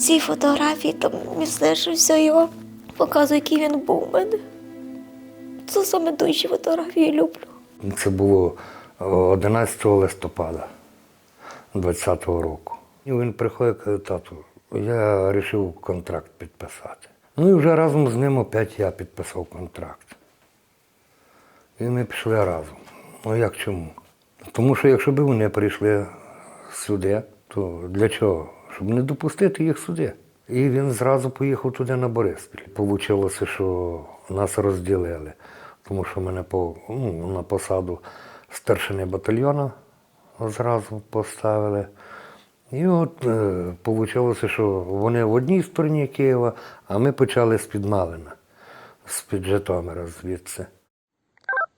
ці фотографії, там мислиш, все його показує, який він був у мене. Це саме дужі фотографії люблю. Це було е, 11 листопада 20-го року. І він приходить і каже, тату, я вирішив контракт підписати. Ну і вже разом з ним опять я підписав контракт. І ми пішли разом. Ну як чому? Тому що якщо б вони прийшли сюди, то для чого? Щоб не допустити їх сюди. І він зразу поїхав туди на Бориспіль. Получилося, що нас розділили, тому що мене по, ну, на посаду старшини батальйону зразу поставили. І от е, вийшло, що вони в одній стороні Києва, а ми почали з під Малина, з-під Житомира звідси.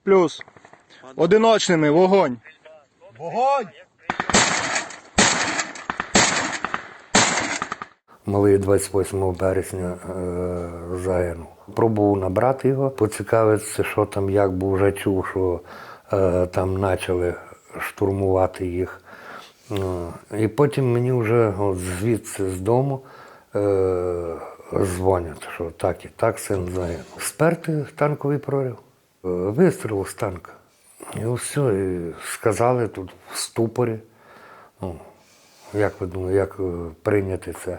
Плюс. Одиночними вогонь. Малий 28 березня е, загинув. Пробував набрати його, поцікавитися, що там, як, бо вже чув, що е, там почали штурмувати їх. Ну, і потім мені вже от звідси з дому е, дзвонять, що так і так син загинув. Сперти танковий прорив, е, вистріл з танка. І все, і сказали тут в ступорі. Ну, як ви думаєте, як е, прийняти це?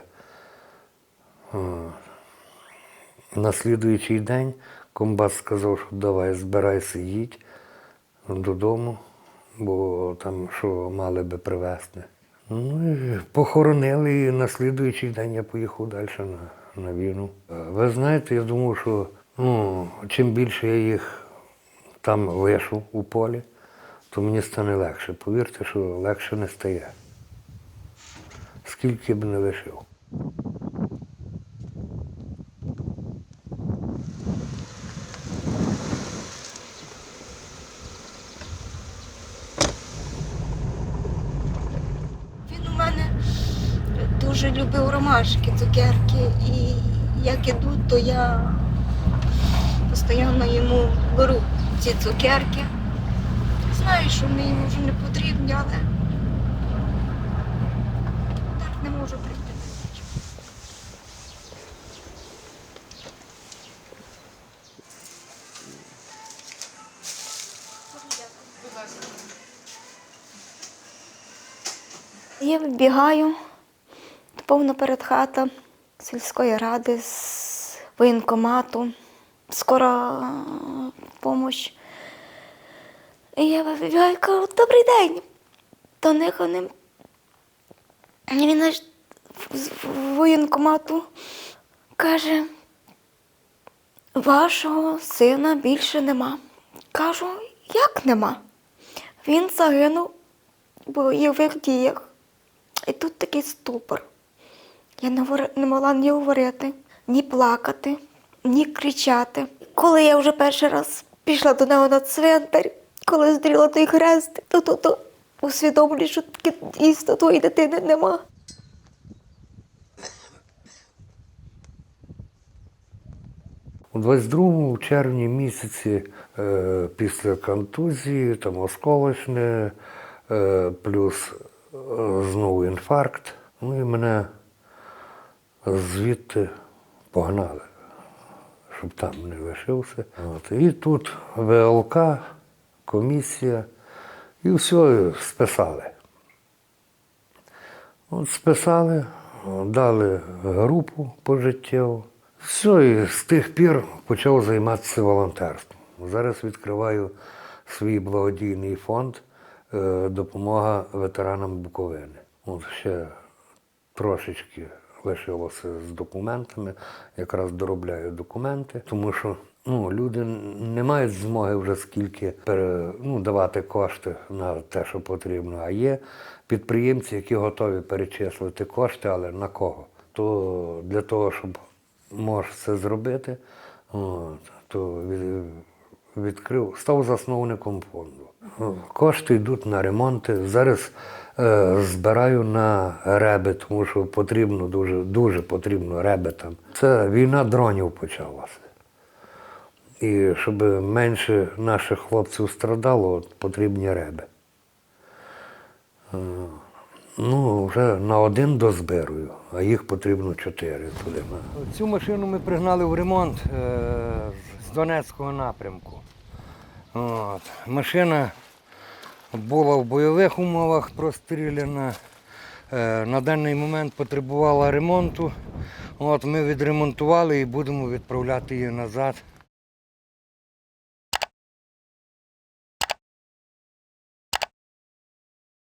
На слідуючий день комбат сказав, що давай збирайся, їдь додому, бо там що мали би привезти. Ну і похоронили, і на слідуючий день я поїхав далі на, на війну. Е, Ви знаєте, я думав, що ну, чим більше я їх там лишу у полі, то мені стане легше. Повірте, що легше не стає. Скільки б не лишив. Він у мене дуже любив ромашки, цукерки. І як ідуть, то я постійно йому беру ці цукерки. Знаю, що мені вже не потрібні, але так не можу прийти. Я вибігаю повно перед хата сільської ради з воєнкомату, скора допомога. І я вибігаю кажу, добрий день. До них вони. Він аж з воєнкомату каже, вашого сина більше нема. Кажу, як нема? Він загинув в бойових діях. І тут такий ступор. Я не, могла ні говорити, ні плакати, ні кричати. Коли я вже перший раз пішла до нього на цвинтар, коли здріла той хрест, то, то, то усвідомлюю, що дійсно твоєї дитини нема. У 22-му, червні місяці, е, після контузії, там осколочне, е, плюс е, знову інфаркт. Ну і мене звідти погнали, щоб там не лишився. От. І тут ВЛК, комісія, і все списали. От списали, дали групу пожиттєву. Все, і з тих пір почав займатися волонтерством. Зараз відкриваю свій благодійний фонд е, допомога ветеранам Буковини. От ще трошечки лишилося з документами, якраз доробляю документи, тому що ну, люди не мають змоги вже скільки пере, ну, давати кошти на те, що потрібно. А є підприємці, які готові перечислити кошти, але на кого? То для того, щоб можеш це зробити, то відкрив, став засновником фонду. Кошти йдуть на ремонти. Зараз е, збираю на реби, тому що потрібно дуже, дуже потрібно реби там. Це війна дронів почалася. І щоб менше наших хлопців страдало, от, потрібні реби. Е, Ну, вже на один дозбирую, а їх потрібно чотири туди. Цю машину ми пригнали в ремонт е, з Донецького напрямку. От. Машина була в бойових умовах простріляна. Е, на даний момент потребувала ремонту. От, ми відремонтували і будемо відправляти її назад